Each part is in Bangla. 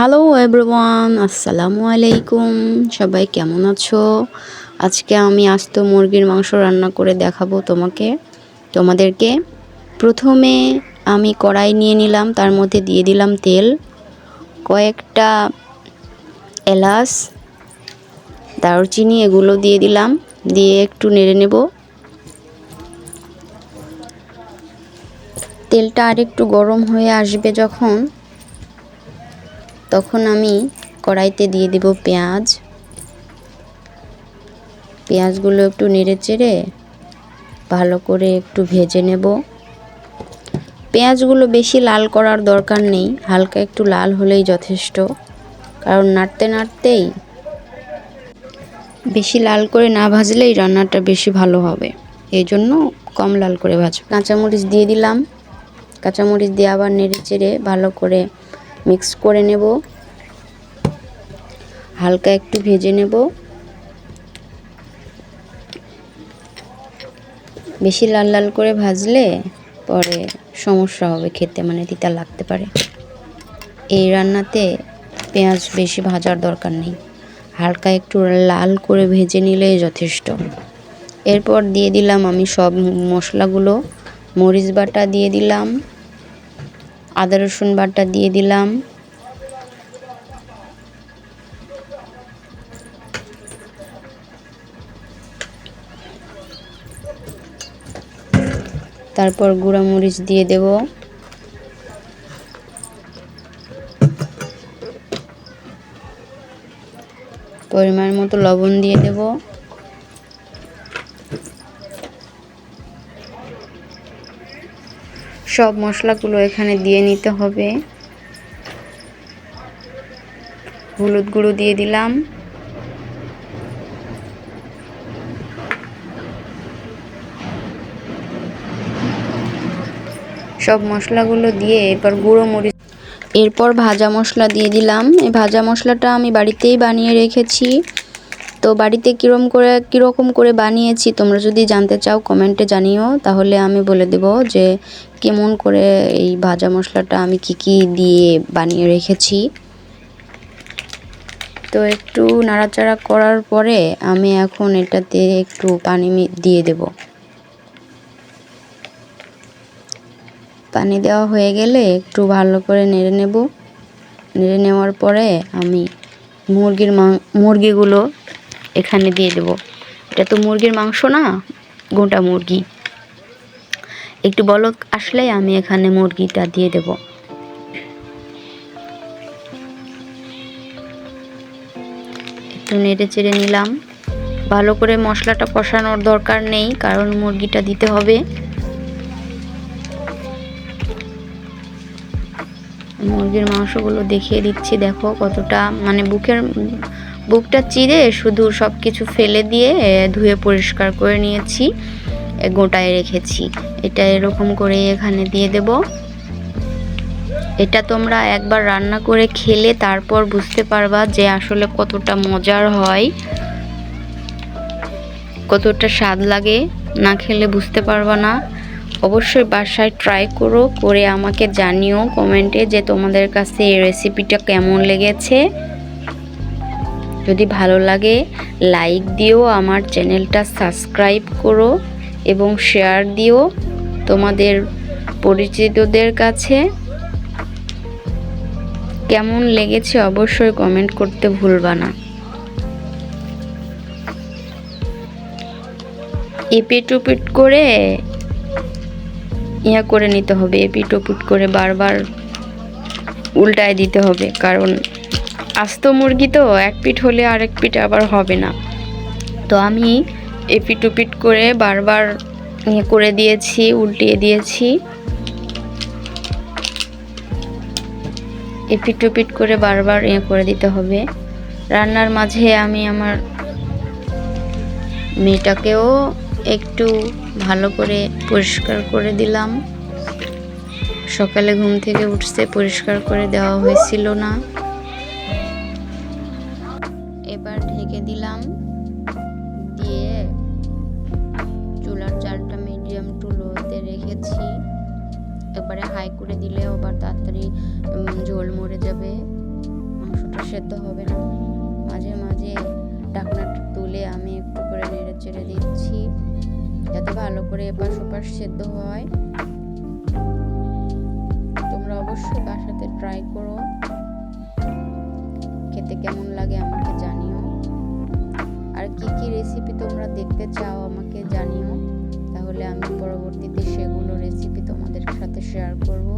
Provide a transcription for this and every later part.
হ্যালো এভরিওয়ান আসসালামু আলাইকুম সবাই কেমন আছো? আজকে আমি আস্ত মুরগির মাংস রান্না করে দেখাবো তোমাকে, তোমাদেরকে। প্রথমে আমি কড়াই নিয়ে নিলাম, তার মধ্যে দিয়ে দিলাম তেল, কয়েকটা এলাচ, দারুচিনি, এগুলো দিয়ে দিলাম, দিয়ে একটু নেড়ে নেব। তেলটা আর একটু গরম হয়ে আসবে যখন। তখন আমি কড়াইতে দিয়ে দেব পেঁয়াজ। পেঁয়াজগুলো একটু নেড়ে চেড়ে ভালো করে একটু ভেজে নেব। পেঁয়াজগুলো বেশি লাল করার দরকার নেই, হালকা একটু লাল হলেই যথেষ্ট। কারণ নাড়তে নাড়তেই বেশি লাল করে না ভাজলেই রান্নাটা বেশি ভালো হবে। এই জন্য কম লাল করে ভাজ কাঁচামরিচ দিয়ে দিলাম। কাঁচামরিচ দিয়ে আবার নেড়ে চেড়ে ভালো করে মিক্স করে নেব। হালকা একটু ভেজে নেব। বেশি লাল লাল করে ভাজলে পরে সমস্যা হবে খেতে মানে তিতা লাগতে পারে। এই রান্নাতে পেঁয়াজ বেশি ভাজার দরকার নেই। হালকা একটু লাল করে ভেজে নিলেই যথেষ্ট। এরপর দিয়ে দিলাম আমি সব মশলাগুলো। মরিচ বাটা দিয়ে দিলাম। আদা, রসুন বাটা দিয়ে দিলাম। তারপর গুঁড়া মরিচ দিয়ে দেব। পরিমাণ মতো লবণ দিয়ে দেব। সব মশলাগুলো এখানে দিয়ে নিতে হবে। হলুদ গুঁড়ো দিয়ে দিলাম। সব মশলাগুলো দিয়ে এরপর গুঁড়ো মরিচ এরপর ভাজা মশলা দিয়ে দিলাম। এই ভাজা মশলাটা আমি বাড়িতেই বানিয়ে রেখেছি। তো বাড়িতে কীরকম করে কীরকম করে বানিয়েছি তোমরা যদি জানতে চাও কমেন্টে জানিও। তাহলে আমি বলে দেব যে কেমন করে এই ভাজা মশলাটা আমি কি কি দিয়ে বানিয়ে রেখেছি। তো একটু নাড়াচাড়া করার পরে আমি এখন এটাতে একটু পানি দিয়ে দেবো। পানি দেওয়া হয়ে গেলে একটু ভালো করে নেড়ে নেব। নেড়ে নেওয়ার পরে আমি মুরগির মাং, মুরগিগুলো এখানে দিয়ে দেব। এটা তো মুরগির মাংস না, গোটা মুরগি। একটু বলক আসলে আমি এখানে মুরগিটা দিয়ে দেব। একটু নেড়ে চেড়ে নিলাম। ভালো করে মশলাটা কষানোর দরকার নেই, কারণ মুরগিটা দিতে হবে। মুরগির মাংসগুলো দেখিয়ে দিচ্ছি, দেখো কতটা মানে বুকের বুকটা চিরে শুধু সব কিছু ফেলে দিয়ে ধুয়ে পরিষ্কার করে নিয়েছি গোটায় রেখেছি। এটা এরকম করে এখানে দিয়ে দেব। এটা তোমরা একবার রান্না করে খেলে তারপর বুঝতে পারবা যে আসলে কতটা মজার হয়, কতটা স্বাদ লাগে, না খেলে বুঝতে পারবা না। অবশ্যই বাসায় ট্রাই করো, করে আমাকে জানিও কমেন্টে যে তোমাদের কাছে এই রেসিপিটা কেমন লেগেছে। যদি ভালো লাগে লাইক দিও, আমার চ্যানেলটা সাবস্ক্রাইব করো এবং শেয়ার দিও তোমাদের পরিচিতদের কাছে। কেমন লেগেছে অবশ্যই কমেন্ট করতে ভুলবা না। এপিট উপিট করে ইয়া করে নিতে হবে, এপিট ওপিট করে বারবার উল্টায় দিতে হবে, কারণ আস্ত মুরগি তো, এক পিঠ হলে আরেক পিঠ আবার হবে না। তো আমি এপিট ওপিট করে বারবার ইয়ে করে দিয়েছি, উল্টিয়ে দিয়েছি। এপিট ওপিট করে বারবার ইয়ে করে দিতে হবে। রান্নার মাঝে আমি আমার মেয়েটাকেও একটু ভালো করে পরিষ্কার করে দিলাম। সকালে ঘুম থেকে উঠতে পরিষ্কার করে দেওয়া হয়েছিল না। এবারে হাই করে দিলে আবার তাড়াতাড়ি ঝোল মরে যাবে, মাংসটা সেদ্ধ হবে না। মাঝে মাঝে ঢাকনাটা তুলে আমি একটু করে নেড়ে চেড়ে দিচ্ছি, যাতে ভালো করে এপাশ ওপাশ সেদ্ধ হয়। তোমরা অবশ্যই বাসাতে ট্রাই করো। খেতে কেমন লাগে আমাকে জানিও। আর কি কি রেসিপি তোমরা দেখতে চাও আমাকে জানিও। তাহলে আমি পরবর্তীতে সেগুলো রেসিপি তোমাদের সাথে শেয়ার করব।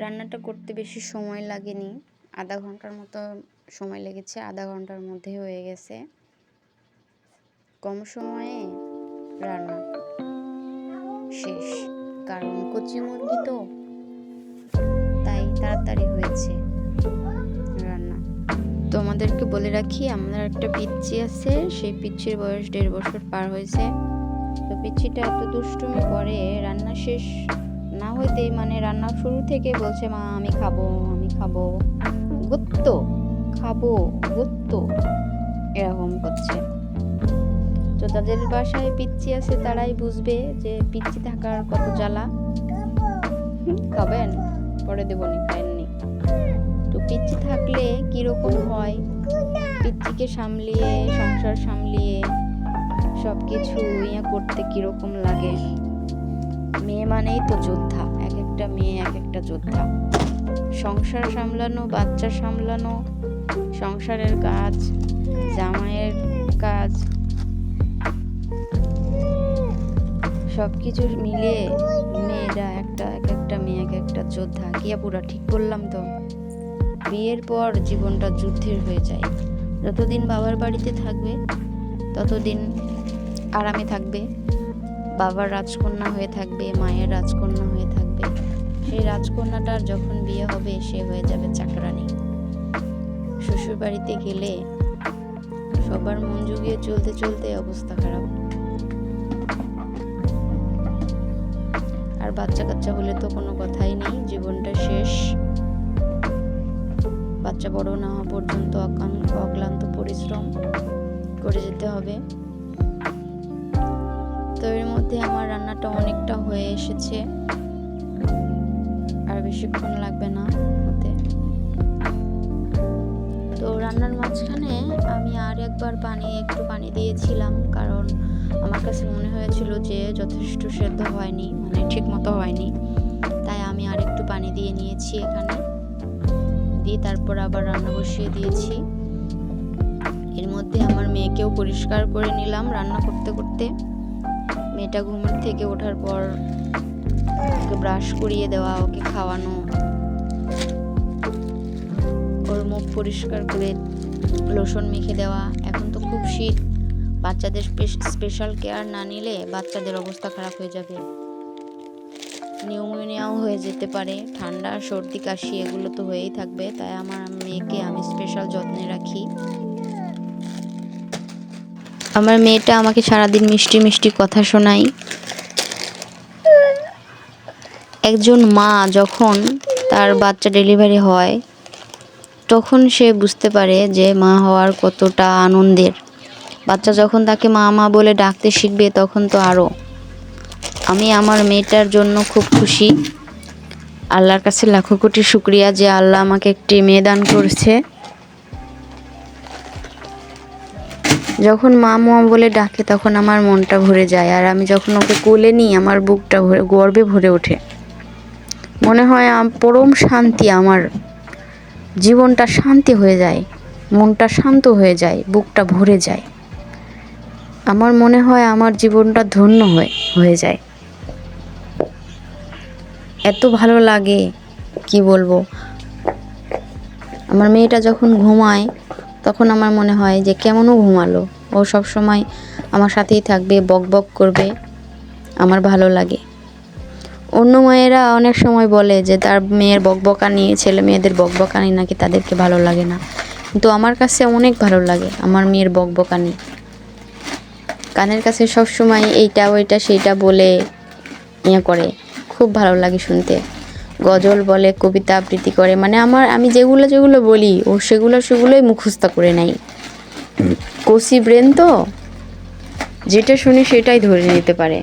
রান্নাটা করতে বেশি সময় লাগেনি। আধা ঘণ্টার মতো সময় লেগেছে, আধা ঘণ্টার মধ্যে হয়ে গেছে। কম সময়ে রান্না শেষ। কারণ কচি মুরগি তো, তাই তাড়াতাড়ি হয়েছে রান্না। তোমাদেরকে বলে রাখি, আমার একটা পিচ্ছি আছে, সেই পিচ্ছির বয়স দেড় বছর পার হয়েছে। তো পিচ্ছিটা এত দুষ্টুমি করে, রান্না শেষ না হইতেই মানে রান্না শুরু থেকে বলছে, মা, আমি খাব আমি খাব। গুত্ত খাব, গুত্ত। এরকম করছে। তো তাদের বাসায় পিচ্ছি আছে তারাই বুঝবে যে পিচ্ছি থাকার কত জ্বালা। খাবেন, পরে দেবো নি খায়েননি তো পিচ্ছি থাকলে কীরকম হয়? পিচ্ছিকে সামলিয়ে, সংসার সামলিয়ে সব কিছু ইয়ে করতে কীরকম লাগে? মেয়ে মানেই তো যোদ্ধা, এক একটা মেয়ে এক একটা যোদ্ধা। সংসার সামলানো, বাচ্চা সামলানো, সংসারের কাজ, জামাইয়ের কাজ সব কিছু মিলিয়ে মেয়েরা একটা, এক একটা মেয়ে, এক একটা যোদ্ধা কিয়া পুরা ঠিক করলাম তো। বিয়ের পর জীবনটা যুদ্ধের হয়ে যায়। যতদিন বাবার বাড়িতে থাকবে, ততদিন আরামে থাকবে। বাবার রাজকন্যা হয়ে থাকবে, মায়ের রাজকন্যা হয়ে থাকবে। সেই রাজকন্যাটার যখন বিয়ে হবে, সে হয়ে যাবে চাকরানি শ্বশুর বাড়িতে গেলে সবার মন জুগিয়ে চলতে চলতে অবস্থা খারাপ। আর বাচ্চা কাচ্চা হলে তো কোনো কথাই নেই। জীবনটা শেষ। বাচ্চা বড় না হওয়া পর্যন্ত অক্লান্ত পরিশ্রম করে যেতে হবে। তো এর মধ্যে আমার রান্নাটা অনেকটা হয়ে এসেছে। আর বেশিক্ষণ লাগবে না হতে। তো রান্নার মাঝখানে আমি আর একবার পানি, একটু পানি দিয়েছিলাম, কারণ আমার কাছে মনে হয়েছিল যে যথেষ্ট সেদ্ধ হয়নি। ঠিক মতো হয়নি। তাই আমি আর একটু পানি দিয়ে নিয়েছি এখানে। দিয়ে তারপর আবার রান্না বসিয়ে দিয়েছি। এর মধ্যে আমার মেয়েকেও পরিষ্কার করে নিলাম রান্না করতে করতে। মেয়েটা ঘুমের থেকে ওঠার পর ওকে ব্রাশ করিয়ে দেওয়া, ওকে খাওয়ানো। ওর মুখ পরিষ্কার করে লোশন মেখে দেওয়া। এখন তো খুব শীত। বাচ্চাদের স্পেশাল কেয়ার না নিলে বাচ্চাদের অবস্থা খারাপ হয়ে যাবে। নিউমোনিয়াও হয়ে যেতে পারে, ঠান্ডা, সর্দি, কাশি এগুলো তো হয়েই থাকবে, তাই আমার মেয়েকে আমি স্পেশাল যত্নে রাখি। আমার মেয়েটা আমাকে সারাদিন মিষ্টি মিষ্টি কথা শোনায়। একজন মা যখন তার বাচ্চা ডেলিভারি হয়, তখন সে বুঝতে পারে যে মা হওয়ার কতটা আনন্দের। বাচ্চা যখন তাকে মা মা বলে ডাকতে শিখবে, তখন তো আরও আমি আমার মেয়েটার জন্য খুব খুশি। আল্লাহর কাছে লাখো কোটি শুক্রিয়া যে আল্লাহ আমাকে একটি মেয়ে দান করেছে। যখন মা মা বলে ডাকে, তখন আমার মনটা ভরে যায় আর আমি যখন ওকে কোলে নিই, আমার বুকটা ভরে, গর্বে ভরে ওঠে। মনে হয় পরম শান্তি আমার। জীবনটা শান্তি হয়ে যায়, মনটা শান্ত হয়ে যায়, বুকটা ভরে যায়। আমার মনে হয় আমার জীবনটা ধন্য হয়ে হয়ে যায়। এত ভালো লাগে, কি বলব? আমার মেয়েটা যখন ঘুমায়, তখন আমার মনে হয় যে কেমনও ঘুমালো। ও সব সময় আমার সাথেই থাকবে, বক বক করবে, আমার ভালো লাগে। অন্য মায়েরা অনেক সময় বলে যে তার মেয়ের বকবকানি ছেলে মেয়েদের বকবকানি নাকি তাদেরকে ভালো লাগে না। কিন্তু আমার কাছে অনেক ভালো লাগে আমার মেয়ের বকবকানি কানের কাছে সব সময় এইটা, ওইটা, সেইটা বলে ইয়ে করে। খুব ভালো লাগে শুনতে। গজল বলে, কবিতা আবৃত্তি করে মানে আমার, আমি যেগুলো যেগুলো বলি, ও সেগুলো, সেগুলোই মুখস্থ করে নেই। কোসি ব্রেন তো, যেটা শুনি সেটাই ধরে নিতে পারে।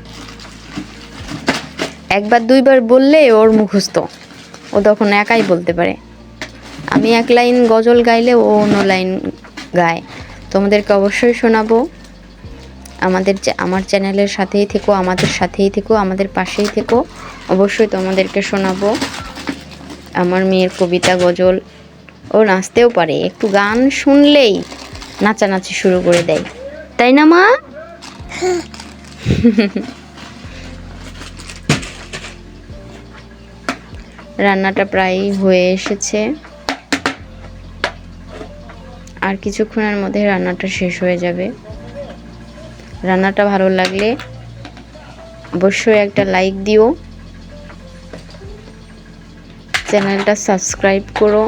একবার, দুইবার বললে ওর মুখস্থ, ও তখন একাই বলতে পারে। আমি এক লাইন গজল গাইলে ও অন্য লাইন গায়। তোমাদেরকে অবশ্যই শোনাবো। আমাদের আমার চ্যানেলের সাথেই থেকো, আমাদের সাথেই থেকো, আমাদের পাশেই থেকো। অবশ্যই তোমাদেরকে শোনাবো। আমার মেয়ের কবিতা, গজল, ও নাচতেও পারে। একটু গান শুনলেই নাচানাচি শুরু করে দেয়। তাই না, মা? রান্নাটা প্রায় হয়ে এসেছে। আর কিছুক্ষণের মধ্যে রান্নাটা শেষ হয়ে যাবে। রান্নাটা ভালো লাগলে অবশ্যই একটা লাইক দিও। চ্যানেলটা সাবস্ক্রাইব করো।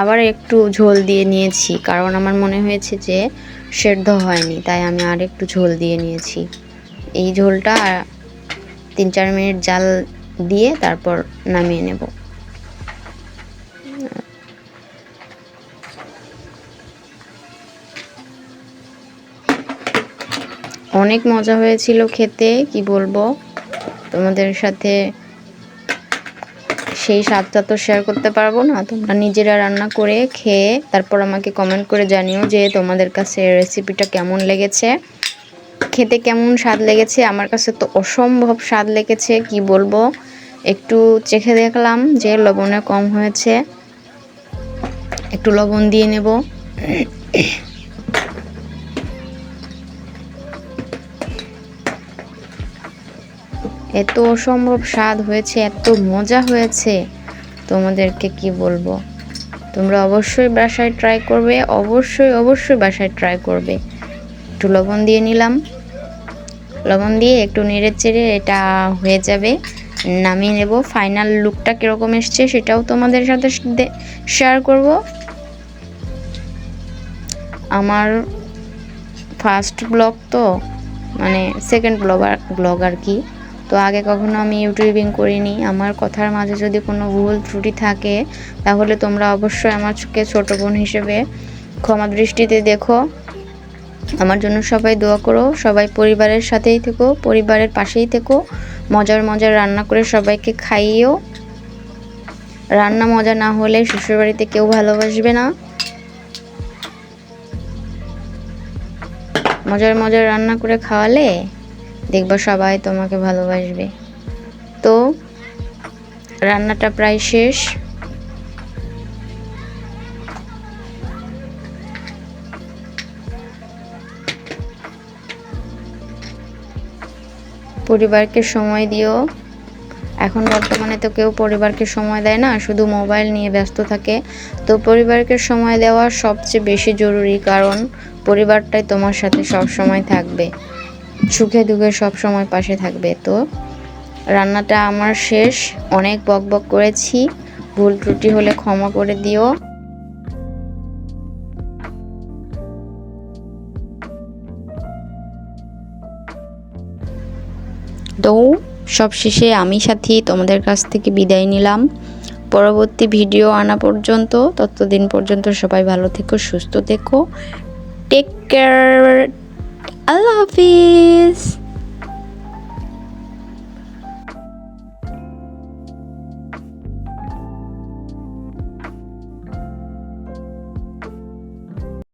আবার একটু ঝোল দিয়ে নিয়েছি, কারণ আমার মনে হয়েছে যে সেদ্ধ হয়নি, তাই আমি আর একটু ঝোল দিয়ে নিয়েছি। এই ঝোলটা তিন চার মিনিট জাল দিয়ে তারপর নামিয়ে নেব। অনেক মজা হয়েছিল খেতে, কি বলব? তোমাদের সাথে সেই স্বাদটা তো শেয়ার করতে পারব না। তোমরা নিজেরা রান্না করে খেয়ে তারপর আমাকে কমেন্ট করে জানিও যে তোমাদের কাছে রেসিপিটা কেমন লেগেছে। খেতে কেমন স্বাদ লেগেছে? আমার কাছে তো অসম্ভব স্বাদ লেগেছে, কি বলব? একটু চেখে দেখলাম যে লবণে কম হয়েছে। একটু লবণ দিয়ে নেব। এত অসম্ভব স্বাদ হয়েছে, এত মজা হয়েছে। তোমাদেরকে কি বলব? তোমরা অবশ্যই বাসায় ট্রাই করবে, অবশ্যই অবশ্যই বাসায় ট্রাই করবে। একটু লবণ দিয়ে নিলাম। লবণ দিয়ে একটু নেড়ে চেড়ে এটা হয়ে যাবে। নামিয়ে নেব। ফাইনাল লুকটা কীরকম এসছে সেটাও তোমাদের সাথে শেয়ার করব। আমার ফার্স্ট ব্লগ তো মানে সেকেন্ড ব্লগার ব্লগ আর কি। তো আগে কখনো আমি ইউটিউবিং করিনি। আমার কথার মাঝে যদি কোনো ভুল ত্রুটি থাকে, তাহলে তোমরা অবশ্যই আমাকে ছোটো বোন হিসেবে ক্ষমা দৃষ্টিতে দেখো। আমার জন্য সবাই দোয়া করো, সবাই পরিবারের সাথেই থেকো, পরিবারের পাশেই থেকো। মজার মজার রান্না করে সবাইকে খাইয়েও। রান্না মজা না হলে শ্বশুরবাড়িতে কেউ ভালোবাসবে না। মজার মজার রান্না করে খাওয়ালে দেখবা সবাই তোমাকে ভালোবাসবে। তো, রান্নাটা প্রায় শেষ। পরিবারকে সময় দিও। এখন বর্তমানে তো কেউ পরিবারকে সময় দেয় না, শুধু মোবাইল নিয়ে ব্যস্ত থাকে। তো পরিবারকে সময় দেওয়া সবচেয়ে বেশি জরুরি, কারণ পরিবারটাই তোমার সাথে সব সময় থাকবে। সুখে দুঃখে সব সময় পাশে থাকবে। তো রান্নাটা আমার শেষ। অনেক বক বক করেছি। ভুল ত্রুটি হলে ক্ষমা করে দিও। তো সব শেষে আমি সাথী তোমাদের কাছ থেকে বিদায় নিলাম। পরবর্তী ভিডিও আনা পর্যন্ত, ততদিন পর্যন্ত সবাই ভালো থেকো, সুস্থ থেকো। টেক কেয়ার আল্লাহ হাফিজ